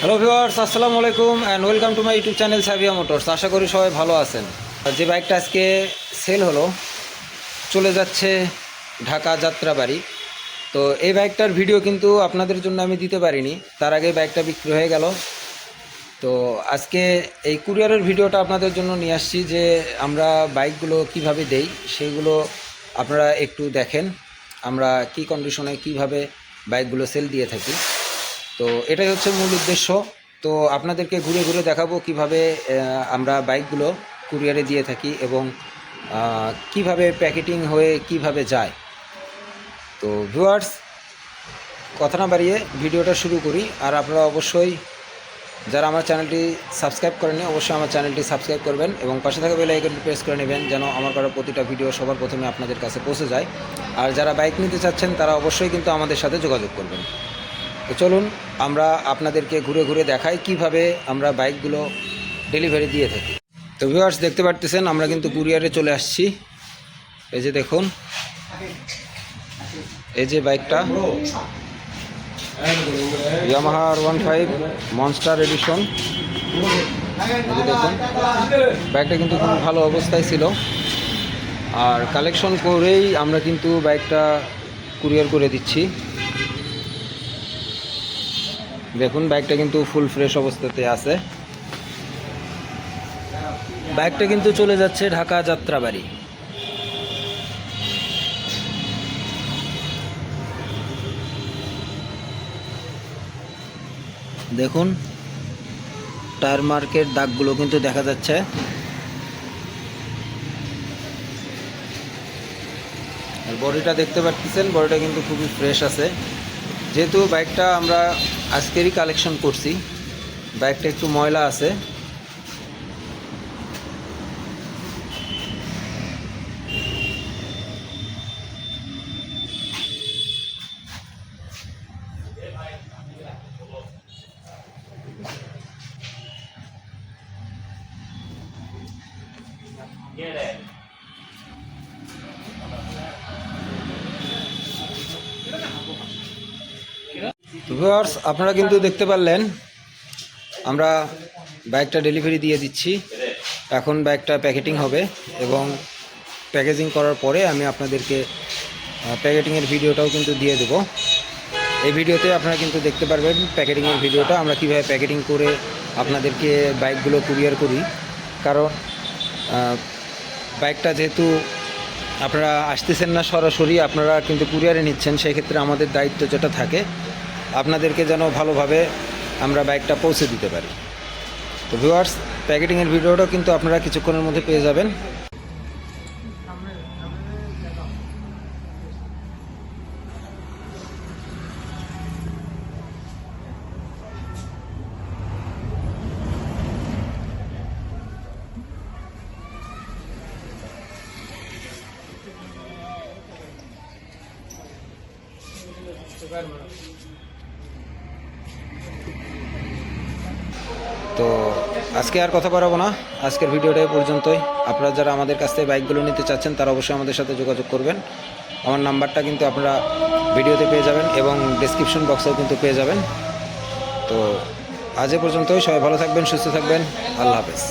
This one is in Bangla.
হ্যালো ভিউয়ার্স আসসালামু আলাইকুম and welcome to my YouTube channel Sabiya motors আশা করি সবাই ভালো আছেন। যে বাইকটা আজকে সেল হলো, চলে যাচ্ছে ঢাকা যাত্রাবাড়ি। তো এই বাইকটার ভিডিও কিন্তু আপনাদের জন্য আমি দিতে পারিনি। তার আগে বাইকটা বিক্রি হয়ে গেল। তো আজকে এই কুরিয়ারের ভিডিওটা আপনাদের জন্য নিয়ে আসছি যে আমরা বাইকগুলো কীভাবে দেই, সেইগুলো আপনারা একটু দেখেন। আমরা কি কন্ডিশনে কীভাবে বাইকগুলো সেল দিয়ে থাকি। তো এটাই হচ্ছে মূল উদ্দেশ্য। তো আপনাদেরকে ঘুরে ঘুরে দেখাবো কীভাবে আমরা বাইকগুলো কুরিয়ারে দিয়ে থাকি এবং কীভাবে প্যাকেটিং হয়ে কীভাবে যায়। তো ভিউয়ার্স, কথা না বাড়িয়ে ভিডিওটা শুরু করি। আর আপনারা অবশ্যই যারা আমার চ্যানেলটি সাবস্ক্রাইব করেনি অবশ্যই আমার চ্যানেলটি সাবস্ক্রাইব করবেন এবং পাশে থাকা বেল আইকনটি প্রেস করে নেবেন যেন আমার করা প্রতিটা ভিডিও সবার প্রথমে আপনাদের কাছে পৌঁছে যায়। আর যারা বাইক নিতে চাচ্ছেন, তারা অবশ্যই কিন্তু আমাদের সাথে যোগাযোগ করবেন। তো চলুন, আমরা আপনাদেরকে ঘুরে ঘুরে দেখাই কীভাবে আমরা বাইকগুলো ডেলিভারি দিয়ে থাকি। তো ভিউয়ার্স দেখতে পারতেছেন, আমরা কিন্তু কুরিয়ারে চলে আসছি। এই যে দেখুন, এই যে বাইকটা। Yamaha R one five monster edition দেখুন, বাইকটা কিন্তু খুব ভালো অবস্থায় ছিল। আর কালেকশন করেই আমরা কিন্তু বাইকটা কুরিয়ার করে দিচ্ছি। দেখুন বাইকটা কিন্তু ফুল ফ্রেশ অবস্থাতে আছে। বাইকটা কিন্তু চলে যাচ্ছে ঢাকা যাত্রাবাড়ি। দেখুন টায়ার মার্কের দাগগুলো কিন্তু দেখা যাচ্ছে। আর বডিটা দেখতে পাচ্ছেন বডিটা কিন্তু খুবই ফ্রেশ আছে। যেহেতু বাইকটা আমরা আজকেরই কালেকশন করছি বাইকটা একটু ময়লা আছে। ভিউয়ার্স, আপনারা কিন্তু দেখতে পারলেন, আমরা বাইকটা ডেলিভারি দিয়ে দিচ্ছি। এখন বাইকটা প্যাকেটিং হবে এবং প্যাকেজিং করার পরে আমি আপনাদেরকে প্যাকেটিংয়ের ভিডিওটাও কিন্তু দিয়ে দেব। এই ভিডিওতে আপনারা কিন্তু দেখতে পারবেন প্যাকেটিংয়ের ভিডিওটা, আমরা কীভাবে প্যাকেটিং করে আপনাদেরকে বাইকগুলো কুরিয়ার করি। কারণ বাইকটা যেহেতু আপনারা আসতেছেন না সরাসরি, আপনারা কিন্তু কুরিয়ারে নিচ্ছেন, সেক্ষেত্রে আমাদের দায়িত্ব যেটা থাকে আপনাদেরকে যেন ভালোভাবে আমরা বাইকটা পৌঁছে দিতে পারি। তো ভিউয়ার্স প্যাকেটিংয়ের ভিডিওটা কিন্তু আপনারা কিছুক্ষণের মধ্যে পেয়ে যাবেন। তো আজকে আর কথা বাড়াবো না। আজকের ভিডিওটাই পর্যন্তই। আপনারা যারা আমাদের কাছ থেকে বাইকগুলো নিতে চাচ্ছেন, তারা অবশ্যই আমাদের সাথে যোগাযোগ করবেন। আমার নাম্বারটা কিন্তু আপনারা ভিডিওতে পেয়ে যাবেন এবং ডিসক্রিপশন বক্সেও কিন্তু পেয়ে যাবেন। তো আজ এ পর্যন্তই। সবাই ভালো থাকবেন, সুস্থ থাকবেন। আল্লাহ হাফেজ।